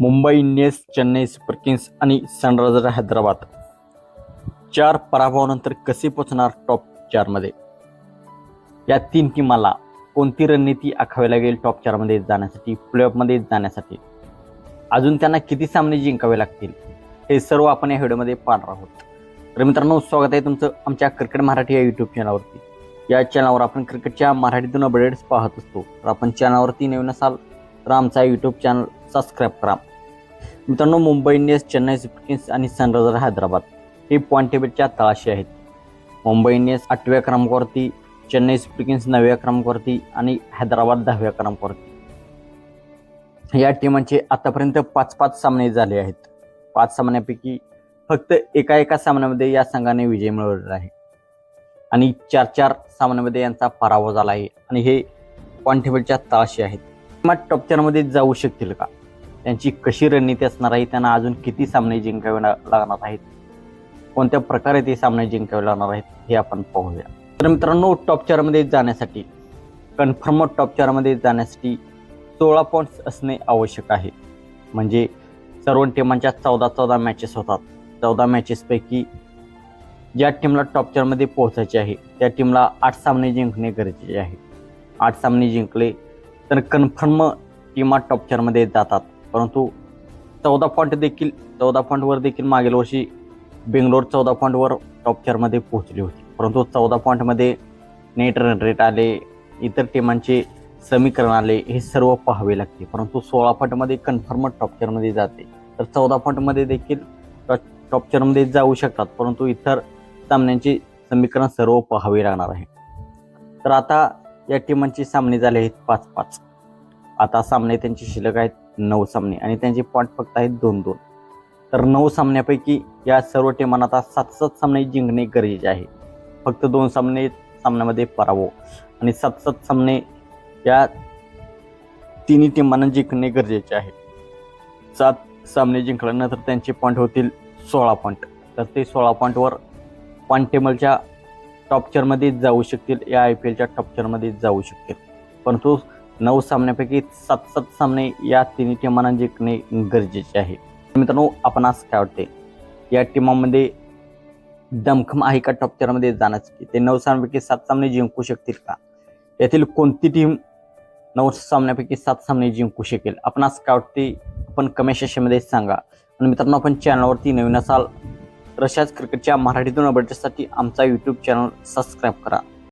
Mumbai Indians Chennai super kings आणि सनरायझर हैदराबाद. चार पराभवानंतर कसे पोचणार टॉप चारमध्ये? या तीन टीमाला कोणती रणनीती आखावी लागेल टॉप चारमध्ये जाण्यासाठी प्लेऑफमध्ये जाण्यासाठी? अजून त्यांना किती सामने जिंकावे लागतील? हे सर्व आपण या व्हिडिओमध्ये पाहणार आहोत. तर मित्रांनो स्वागत आहे तुमचं आमच्या क्रिकेट मराठी या यूट्यूब चॅनलवरती या चॅनलवर आपण क्रिकेटच्या मराठीतून अपडेट्स पाहत असतो. तर आपण चॅनलवरती नवीन असाल तर आमचा यूट्यूब चॅनल सबस्क्राईब करा. मित्रांनो Mumbai Indians Chennai super kings आणि सनरायझर हैदराबाद हे पॉईंट टेबलच्या तळाशी आहेत. मुंबई इंडियन्स आठव्या क्रमांकावरती चेन्नई सुपर किंग्स नवव्या क्रमांकावरती आणि हैदराबाद दहाव्या क्रमांकावरती. या टीमांचे आतापर्यंत पाच पाच सामने झाले आहेत. पाच सामन्यापैकी फक्त एका एका सामन्यामध्ये या संघाने विजय मिळवलेला आहे. आणि चार चार सामन्यामध्ये यांचा पराभव झाला आहे आणि हे पॉईंट टेबलच्या तळाशी आहेत. मग टॉप चारमध्ये जाऊ शकतील का? त्यांची कशी रणनीती असणार आहे त्यांना अजून किती सामने जिंकावे लागणार आहेत कोणत्या प्रकारे ते सामने जिंकावे लागणार आहेत हे आपण पाहूया. तर मित्रांनो टॉप चारमध्ये जाण्यासाठी कन्फर्म टॉप चारमध्ये जाण्यासाठी सोळा पॉईंट्स असणे आवश्यक आहे. म्हणजे सर्व टीमांच्या चौदा चौदा मॅचेस होतात. चौदा मॅचेसपैकी ज्या टीमला टॉप चारमध्ये पोहोचायचे आहे त्या टीमला आठ सामने जिंकणे गरजेचे आहे. आठ सामने जिंकले तर कन्फर्म टीमा टॉप चारमध्ये जातात. परंतु चौदा पॉईंट देखील चौदा पॉईंटवर देखील मागील वर्षी बेंगलोर चौदा पॉईंटवर टॉप चारमध्ये पोहोचली होती. परंतु चौदा पॉईंटमध्ये नेट रन रेट आले इतर टीमांचे समीकरण आले हे सर्व पाहावे लागते. परंतु सोळा पॉईंटमध्ये कन्फर्म टॉप चारमध्ये जाते. तर चौदा पॉईंटमध्ये देखील टॉप चारमध्ये जाऊ शकतात परंतु इतर सामन्यांचे समीकरण सर्व पाहावे लागणार आहे. तर आता या टीमांचे सामने झाले आहेत पाच पाच. आता सामने त्यांचे शिल्लक आहेत नऊ सामने. आणि त्यांचे पॉईंट फक्त आहेत दोन दोन. तर नऊ सामन्यापैकी या सर्व टीमांना आता सात सात सामने जिंकणे गरजेचे आहे. फक्त दोन सामने सामन्यामध्ये पराभव. आणि सात सात सामने या तिन्ही टीमांना जिंकणे गरजेचे आहे. सात सामने जिंकल्यानंतर त्यांचे पॉईंट होतील सोळा पॉईंट तर ते सोळा पॉईंटवर पॉईंट टेबलच्या टॉप चारमध्ये जाऊ शकतील. या आय पी एलच्या टॉप चारमध्ये जाऊ शकतील. परंतु नऊ सामन्यापैकी सात सात सामने या तिन्ही टीमांना जिंकणे गरजेचे आहे. मित्रांनो आपण असं काय वाटते या टीमामध्ये दमखम आहे का टॉप चारमध्ये जाण्यासाठी? ते नऊ सामन्यापैकी सात सामने जिंकू शकतील का? यातील कोणती टीम नऊ सामन्यापैकी सात सामने जिंकू शकेल? आपण आज काय वाटते आपण कमेंट सेक्शनमध्ये सांगा. आणि मित्रांनो आपण चॅनलवरती नवीन असाल तर अशाच क्रिकेटच्या मराठीतून अपडेट्ससाठी आमचा यूट्यूब चॅनल सबस्क्राईब करा.